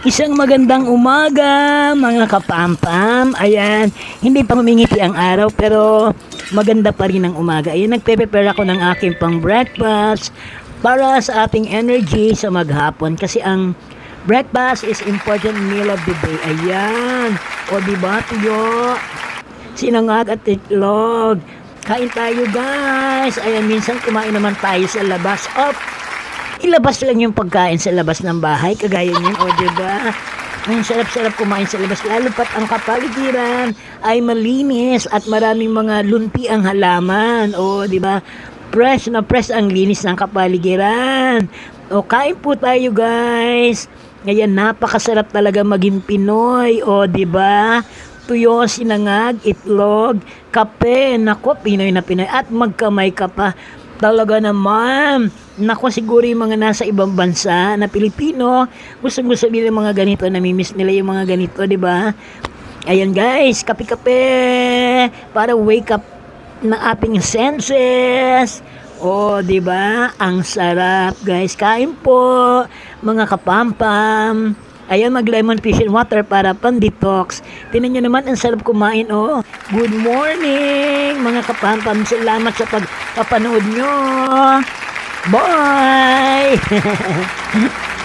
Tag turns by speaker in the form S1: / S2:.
S1: Isang magandang umaga, mga kapampam. Ayan, hindi pa humingiti ang araw pero maganda pa rin ang umaga. Ayan, nagpe-prepare ako ng aking pang breakfast para sa ating energy sa maghapon. Kasi ang breakfast is important meal of the day. Ayan, o diba, tuyo? Sinangag at itlog. Kain tayo, guys. Ayan, minsan kumain naman tayo sa labas. Op! Ilabas lang yung pagkain sa labas ng bahay, kagaya niyan, o diba? Ang sarap-sarap kumain sa labas, lalo pat ang kapaligiran ay malinis at maraming mga lunti ang halaman, o di ba? Fresh na fresh ang linis ng kapaligiran. O kain po tayo guys. Ngayon napakasarap talaga maging Pinoy, o di ba? Tuyo, sinangag, itlog, kape, nako, Pinoy na Pinoy. At magkamay ka pa. Talaga naman. Nako siguro yung mga nasa ibang bansa na Pilipino, gusto gusto nila mga ganito, namimiss nila yung mga ganito, di ba? Ayan guys, kape-kape para wake up ng ating senses. Oh, 'di ba? Ang sarap, guys. Kain po, mga kapampam. Ayan, mag lemon fish and water para pan-detox. Tingnan nyo naman, ang sarap kumain, oh. Good morning, mga kapampam. Salamat sa pagpapanood nyo. Bye!